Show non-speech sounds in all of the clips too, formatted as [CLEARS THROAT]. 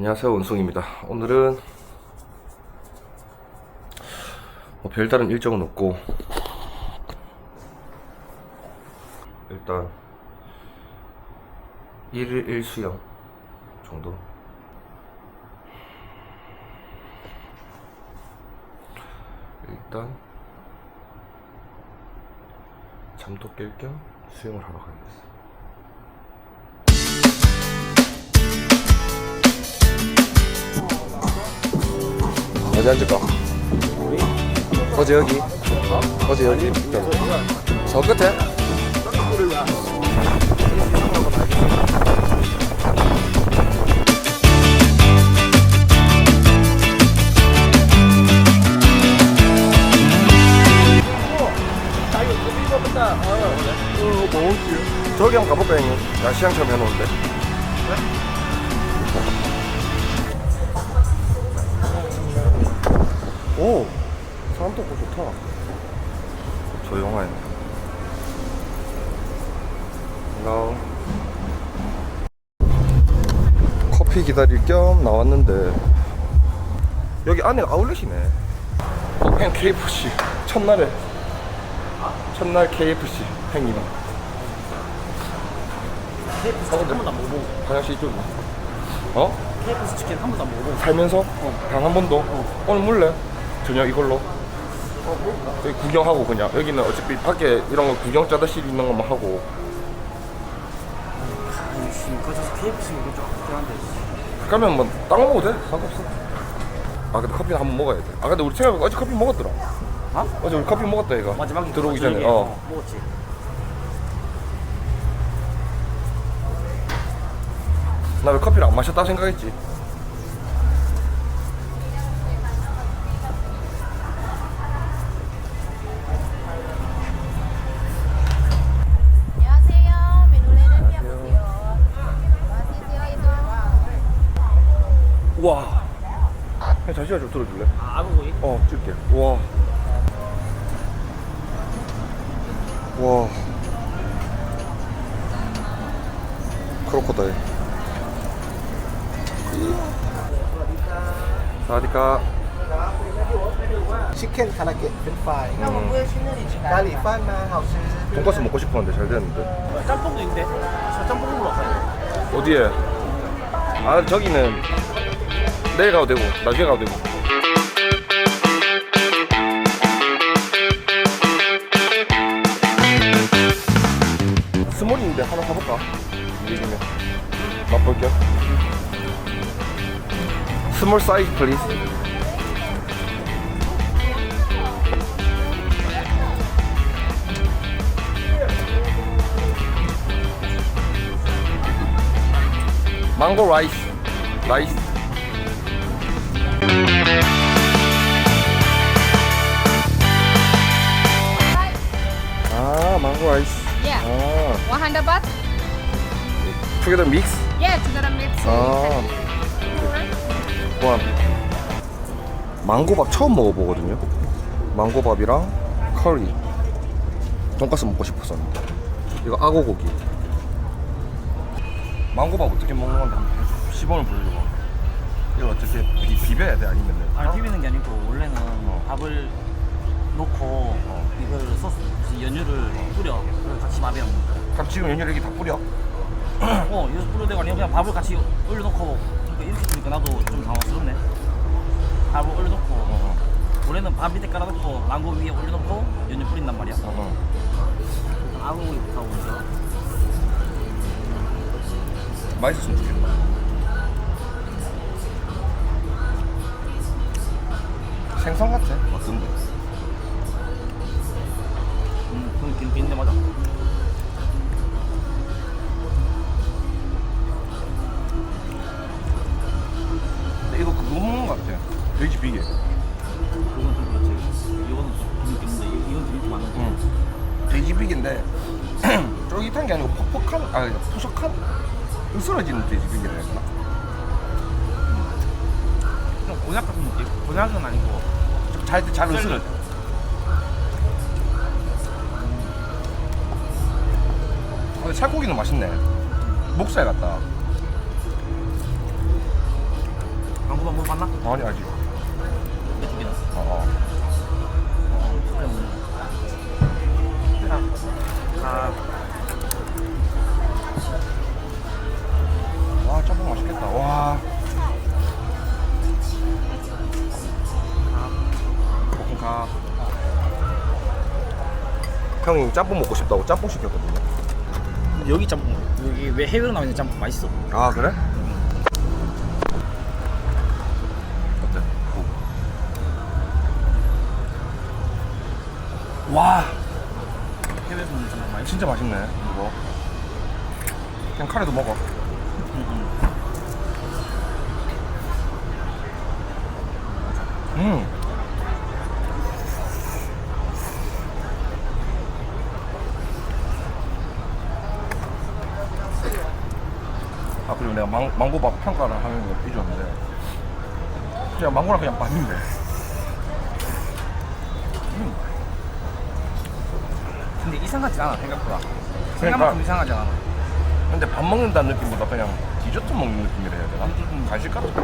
안녕하세요 원숭입니다. 오늘은 뭐 별다른 일정은 없고 일단 1일 1수영 정도. 일단 잠도 깰 겸 수영을 하러 가야겠어 어디 앉을까? 어제 여기 어제 여기 저 끝에 저기 한번 가볼까 형님? 야시장처럼 해놓은데 조용하네 헬로 커피 기다릴 겸 나왔는데 여기 안에 아울렛이네. 행 KFC 첫날에. 첫날 KFC 행이랑. KFC 치킨 한 번도 안 먹어보고. 화장실 이쪽이네. 어? KFC 치킨 한 번도 안 먹어보고. 살면서? 단한 번도? 오늘 물래? 저녁 이걸로 여기 구경하고 그냥. 여기는 어차피 밖에 이런 거 구경 짜다실 있는 것만 하고. 아니 씨 거기서 KFC 먹을 줄 알긴 한데 그러면 뭐딴거 먹어도 돼? 상관없어. 아 근데 커피 는 한번 먹어야 돼아 근데 우리 생각해보니까 어제 커피 먹었더라. 어? 어제 우리 커피 먹었다 얘가. 마지막에 들어오기 저녁에, 전에. 어 먹었지. 나 왜 커피를 안 마셨다 생각했지 시간 좀 들어줄래? 아, 아구구이? 어, 줄게. 와. 와. 크로커다이. 사디카. 치킨 하나 개, 팬파이. 날리 파이만 돈가스 먹고 싶었는데 잘 됐는데. 짬뽕도 있는데. 아, 짬뽕 먹으러 어디에? 아, 저기는 내일 가도 되고 나중에 가도 되고. 스몰인데 하나 사볼까? 이기면 맛볼게 스몰 사이즈 플리즈 망고 라이스. 라이스 Yeah. 아100 baht? 투게더 믹스 Yeah, together mix. 아. 와. 망고밥 처음 먹어보거든요. 망고밥이랑 커리. 돈가스 먹고 싶었었는데 이거 악어고기. 망고밥 어떻게 먹는 건지 한번 시범을 보여줘봐. 이거 어떻게 비, 비벼야 돼? 아니면 아니 비비는 게 아니고 원래는 밥을 넣고 이걸 소스 연유를 뿌려. 그래서 같이 밥에 먹는 거야. 그럼 지금 연유를 이렇게 다 뿌려? 어 여기서 뿌려대고 아니면 그냥 밥을 같이 올려놓고 그러니까 이렇게 주니까 나도 좀 당황스럽네. 밥을 올려놓고 원래는 밥 밑에 깔아놓고 망고 위에 올려놓고 연유 뿌린단 말이야. 어. 아구구이부터 먼저 맛있었으면 좋겠다. 생선 같아. 어떤데? 음, 그럼 긴, 긴데 맞아 근데 이거 그거 먹는 것 같아 돼지 비계 그건 좀 그렇지 이거는 좀 긴데 이건 좀 이렇게 많은데 응. 돼지 비계인데 쫄깃한 게 아니고 퍽퍽한 아 푸석한 으스러지는 돼지 비계라 해야 되나? 좀 곤약 같은 느낌? 곤약은 아니고 잘, 잘 으스러져 근데 살코기는 맛있네. 목살 같다. 끝났나? 아니 아직. 났어? 어, 어. 아, 와 짬뽕 맛있겠다. 와. 볶음밥. 형이 짬뽕 먹고 싶다고 짬뽕 시켰거든요 여기 짬뽕 여기 왜 해외로 나와 있는 짬뽕 맛있어? 아 그래? 어때? 와 해외에서 먹는 짬뽕 맛있어? 진짜 맛있네 이거 그냥 카레도 먹어 음 아 그리고 내가 망, 망고밥 평가를 하는 거 삐졌는데 그냥 망고랑 그냥 밥인데 근데 이상하지 않아 생각보다 그러니까. 생각만큼 이상하지 않아 근데 밥 먹는다는 느낌보다 그냥 디저트 먹는 느낌이라 해야 되나? 음. 간식 같은 거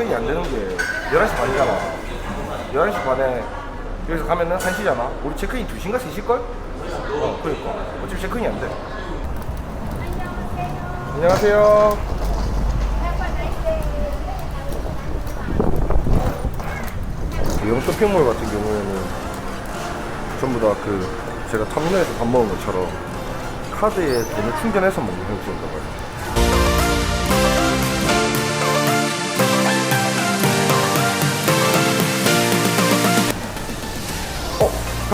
체크인이 안 되는 게 11시 반이잖아. 11시 반에 여기서 가면은 1시잖아. 우리 체크인 2시인가 3시일걸? 어 그러니까. 어차피 체크인이 안돼. 안녕하세요. 대형 쇼핑몰 같은 경우에는 전부 다 그 제가 터미널에서 밥 먹은 것처럼 카드에 돈을 충전해서 먹는 형식인가 봐요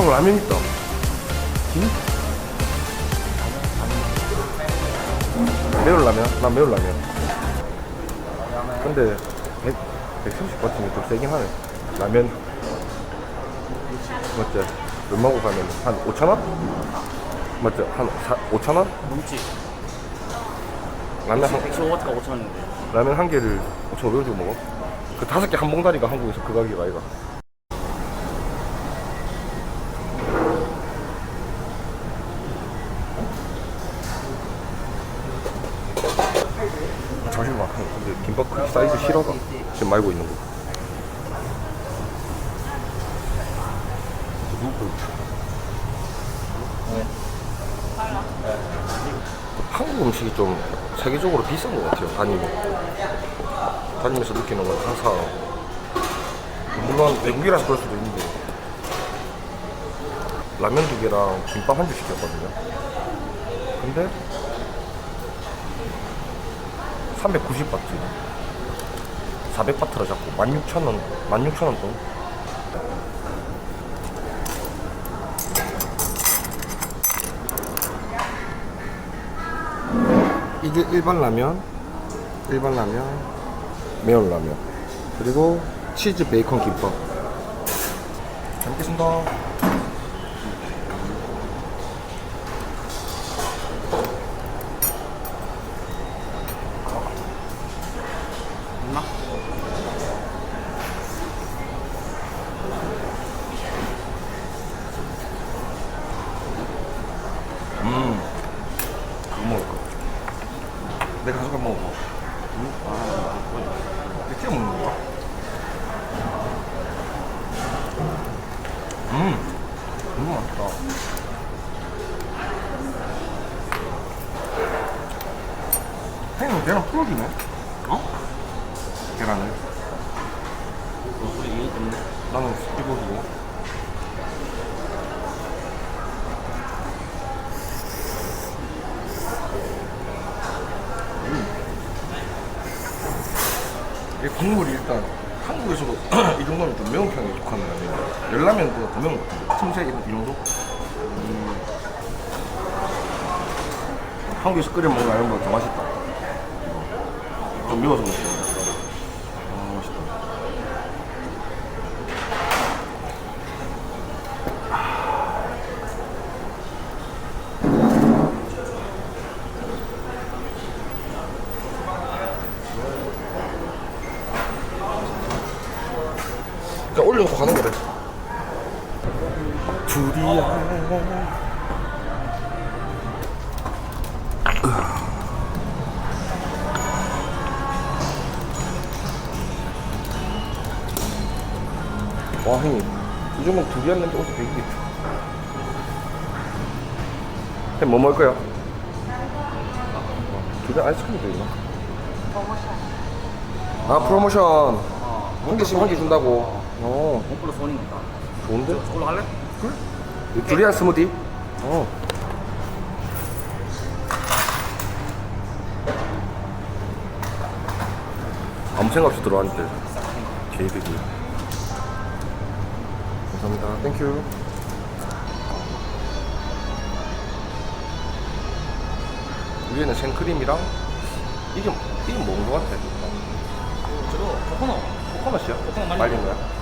형 라면 있다. 김? 매운 라면? 나 매운 라면. 근데 100, 130 버티면 좀 세긴 하네. 라면. 맞지? 룸하고 가면 한 5천원? 맞지? 한 5천원? 넘지 라면 한, 115W가 5천원인데 라면 한 개를 5,500원 주고 먹어? 그 다섯 개 한 봉다리가 한국에서 그 가격이 아이가. 잠시만. 근데 김밥 크 사이즈 실화가 지금 말고 있는 거. 누구? 한국 음식이 좀 세계적으로 비싼 것 같아요. 다니면. 다니면서 느끼는 건 항상 물론 외국이라서 그럴 수도 있는데 라면 두 개랑 김밥 한줄 시켰거든요 근데 390 바트 400바트라 잡고 16,000원 16,000원 돈. 이게 일반 라면 일반 라면 매운 라면 그리고 치즈 베이컨 김밥. 잘 먹겠습니다 어, 내가 풀어주네. 어? 계란을. 어, 우리 이거 없네. 나는 이거 주고. 음. 이 국물이 일단 한국에서도 [CLEARS THROAT] 이 정도면 좀 매운 편에 좋거든요. 열라면보다 더 매운 것 같아요. 틈새 이런, 이 정도? 음. 한국에서 끓여 먹는 라면보다 더 맛있다. 매워서 그렇지. 이 냄새 어디서 되겠다. 형, 뭐 먹을 거야? 두리안 아이스크림도 있나? 아, 프로모션. 한 개씩 한 개 준다고. 어, 원 플러스 원이니까. 좋은데? 저걸로 할래? 두리안 스무디? 어. 아무 생각 없이 들어왔는데 개이득이 감사합니다 땡큐 위에는 생크림이랑 이게 이게 뭔거 같아? 저거 코코넛. 코코넛이야? 코코넛 말린 말린 거야?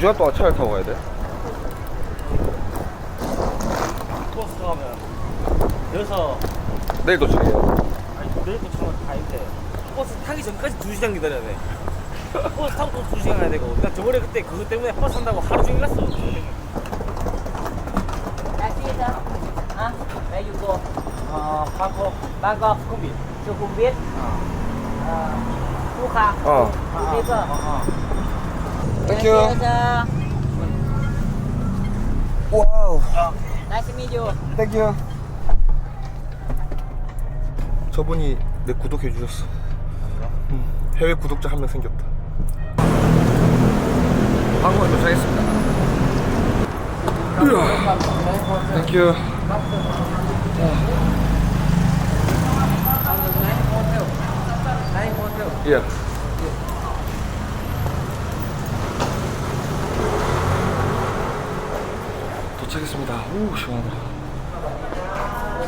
2시간 동안 차를 타고 가야 돼? 버스 가면 여기서 내일 도착해요. 아니 내일 도착하면 다인데 버스 타기 전까지 2시간 기다려야 돼. [LAUGHS] 버스 타고 또 2시간 가야 되고. 나 저번에 그때 그것 때문에 버스 탄다고 하루 종일 갔어. Rashida, huh? Where you go? Uh, 땡큐. 와우. Nice to meet you. 땡큐. 저분이 내 구독해 주셨어. 응. 해외 구독자 한 명 생겼다. 한국에 도착했습니다. 으아. 땡큐. 예. 도착했습니다. 오 시원하다.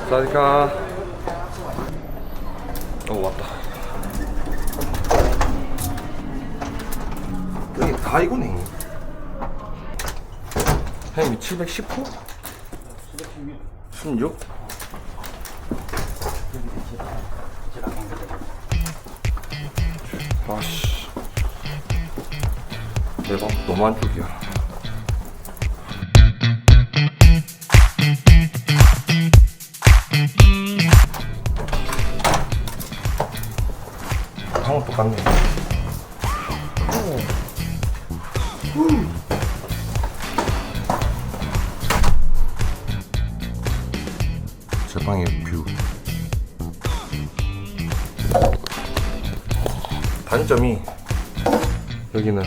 사디카. 어 왔다. 여기 다 이거네. 형님 710호? 16? 아씨. 내가 너무 안쪽이야. 단점이 여기는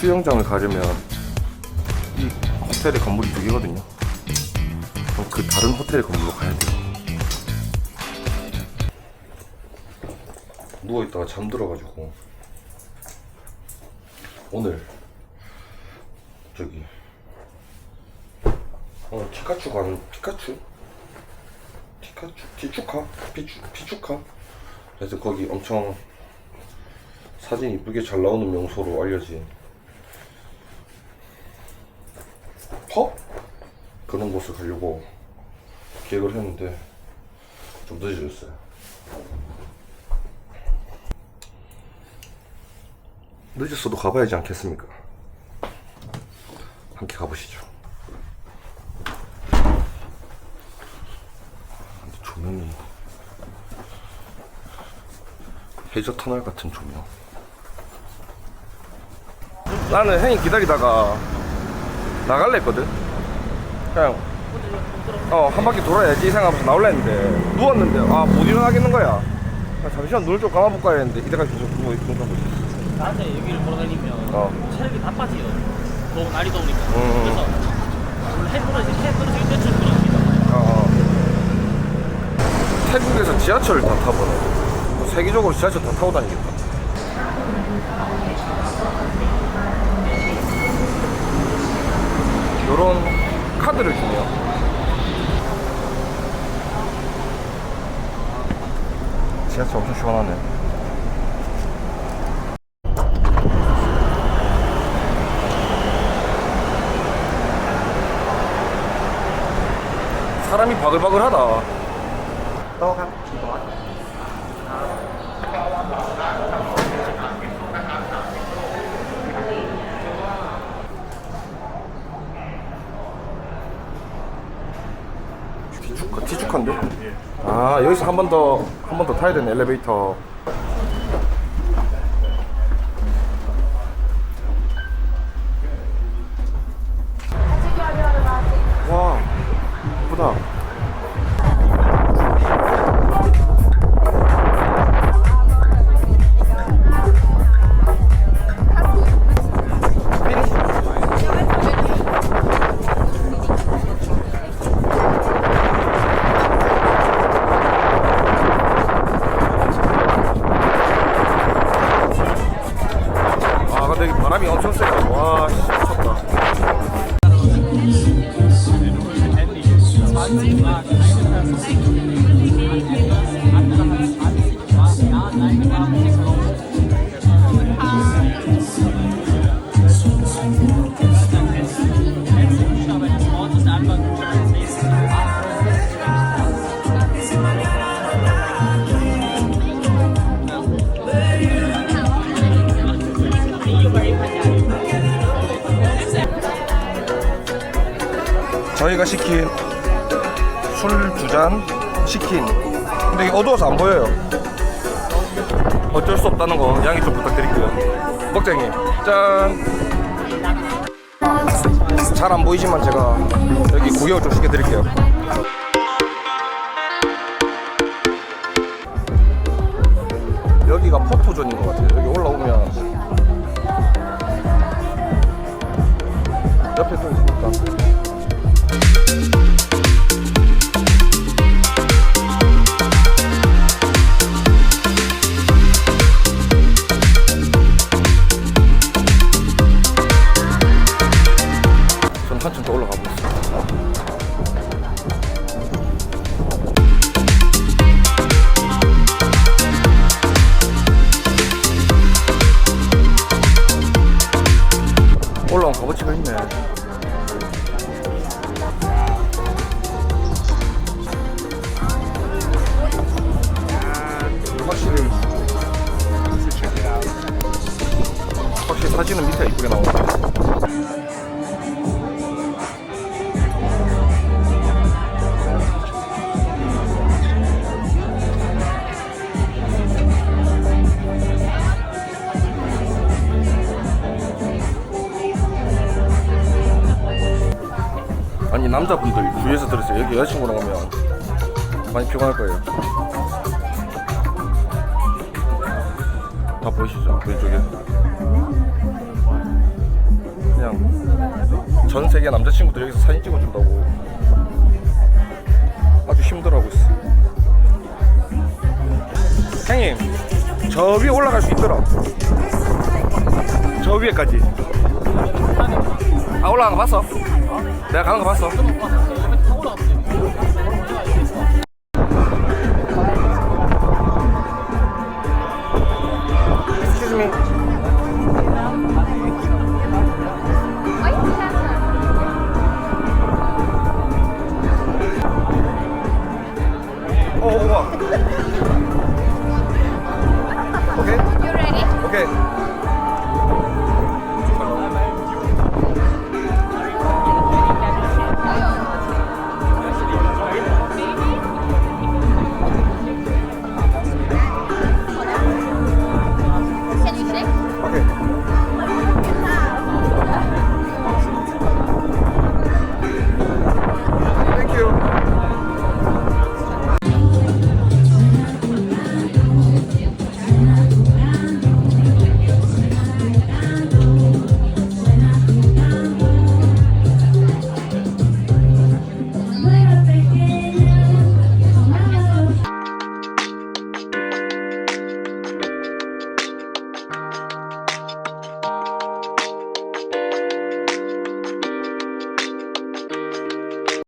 수영장을 가려면 이 호텔의 건물이 두 개거든요. 그럼 그 다른 호텔 건물로 가야 돼요. 누워 있다가 잠들어가지고 오늘 저기 어 피카츄 가는 피카츄 피추카 피추 피추카 그래서 거기 엄청 사진 이쁘게 잘 나오는 명소로 알려진 펍 그런 곳을 가려고 계획을 했는데 좀 늦어졌어요. 늦었어도 가봐야지 않겠습니까? 함께 가보시죠. 조명이 해저 터널 같은 조명. 나는 형이 기다리다가 나갈래 했거든. 그냥 어한 바퀴 돌아야지 생각하면서 나올라 했는데 누웠는데 아 못 일어나겠는 거야. 아, 잠시만 눈을 좀 감아볼까 했는데 이때까지 계속 누워 있던 거지. 나한테 여기를 돌아다니면 어. 체력이 다 빠져요. 너무 날이 더우니까. 음. 그래서 원래 해 떨어질 해 떨어질 때쯤 그럽니다. 어, 어. 태국에서 지하철을 다 타보네. 뭐 세계적으로 지하철 다 타고 다니겠다. 요런 카드를 주네요. 지하철 엄청 시원하네. 사람이 바글바글하다. 티축한데? 아, 여기서 한 번 더, 한 번 더 타야 되네, 엘리베이터. 저희가 시킨 술 두 잔 시킨. 근데 이게 어두워서 안 보여요. 어쩔 수 없다는 거 양해 좀 부탁드릴게요. 먹장님, 짠. 잘 안 보이지만 제가 여기 구경을 좀 시켜드릴게요. 여기가 포토존인 것 같아요. 여기 올라오면 옆에 또 있으니 남자분들 주위에서 들으세요. 여기 여자친구랑 오면 많이 피곤할 거예요. 다 보이시죠? 왼쪽에. 그냥 전 세계 남자친구들 여기서 사진 찍어준다고. 아주 힘들어하고 있어. 형님 저 위에 올라갈 수 있더라. 저 위에까지. 아 올라간 거 봤어? 내가 가는 거 봤어?